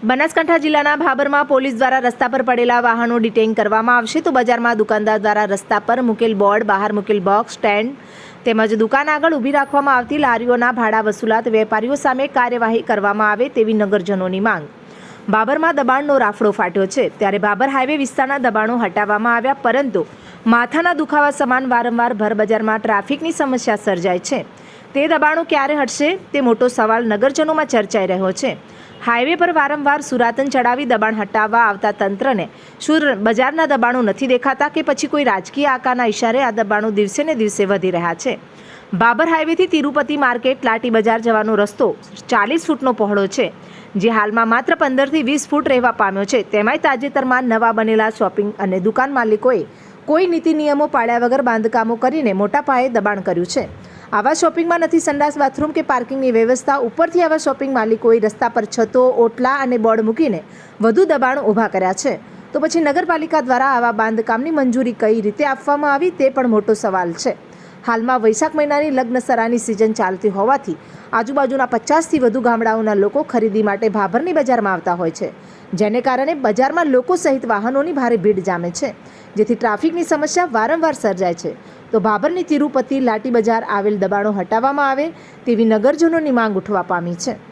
બનાસકાંઠા જિલ્લાના ભાબરમાં પોલીસ દ્વારા રસ્તા પર પડેલા વાહનો ડિટેઇન કરવામાં આવશે તો બજારમાં દુકાનદાર દ્વારા રસ્તા પર મૂકેલ બોર્ડ, બહાર મૂકેલ બોક્સ, સ્ટેન્ડ તેમજ દુકાન આગળ ઊભી રાખવામાં આવતી લારીઓના ભાડા વસૂલાત વેપારીઓ સામે કાર્યવાહી કરવામાં આવે તેવી નગરજનોની માંગ. બાબરમાં દબાણનો રાફડો ફાટ્યો છે. ત્યારે બાબર હાઈવે વિસ્તારના દબાણો હટાવવામાં આવ્યા પરંતુ માથાના દુખાવા સમાન વારંવાર ભરબજારમાં ટ્રાફિકની સમસ્યા સર્જાય છે. તે દબાણો ક્યારે હટશે તે મોટો સવાલ નગરજનોમાં ચર્ચાઈ રહ્યો છે. હાઈવે પર વારંવાર સુરાતન ચડાવી દબાણ હટાવવા આવતા તંત્રને શું બજારના દબાણો નથી દેખાતા કે પછી કોઈ રાજકીય આકારના ઇશારે આ દબાણો દિવસે ને દિવસે વધી રહ્યા છે. બાબર હાઈવેથી તિરુપતિ માર્કેટ લાટી બજાર જવાનો રસ્તો ચાલીસ ફૂટનો પહોળો છે, જે હાલમાં માત્ર પંદરથી વીસ ફૂટ રહેવા પામ્યો છે. તેમાંય તાજેતરમાં નવા બનેલા શોપિંગ અને દુકાન માલિકોએ કોઈ નીતિ નિયમો પાળ્યા વગર બાંધકામો કરીને મોટા પાયે દબાણ કર્યું છે. આવા શોપિંગમાં નથી સંડાસ, બાથરૂમ કે પાર્કિંગની વ્યવસ્થા. ઉપરથી આવા શોપિંગ માલિકોએ રસ્તા પર છતો, ઓટલા અને બોર્ડ મૂકીને વધુ દબાણ ઊભા કર્યા છે. તો પછી નગરપાલિકા દ્વારા આવા બાંધકામની મંજૂરી કઈ રીતે આપવામાં આવી તે પણ મોટો સવાલ છે. હાલમાં વૈશાખ મહિનાની લગ્નસરાની સિઝન ચાલતી હોવાથી આજુબાજુના પચાસથી વધુ ગામડાઓના લોકો ખરીદી માટે ભાભરની બજારમાં આવતા હોય છે. જેને કારણે બજારમાં લોકો સહિત વાહનોની ભારે ભીડ જામે છે. જેથી ટ્રાફિકની સમસ્યા વારંવાર સર્જાય છે. તો ભાભરની તિરુપતિ, લાટી બજાર, આવેલ દબાણો હટાવવામાં આવે તેવી નગરજનોની માંગ ઉઠવા પામી છે.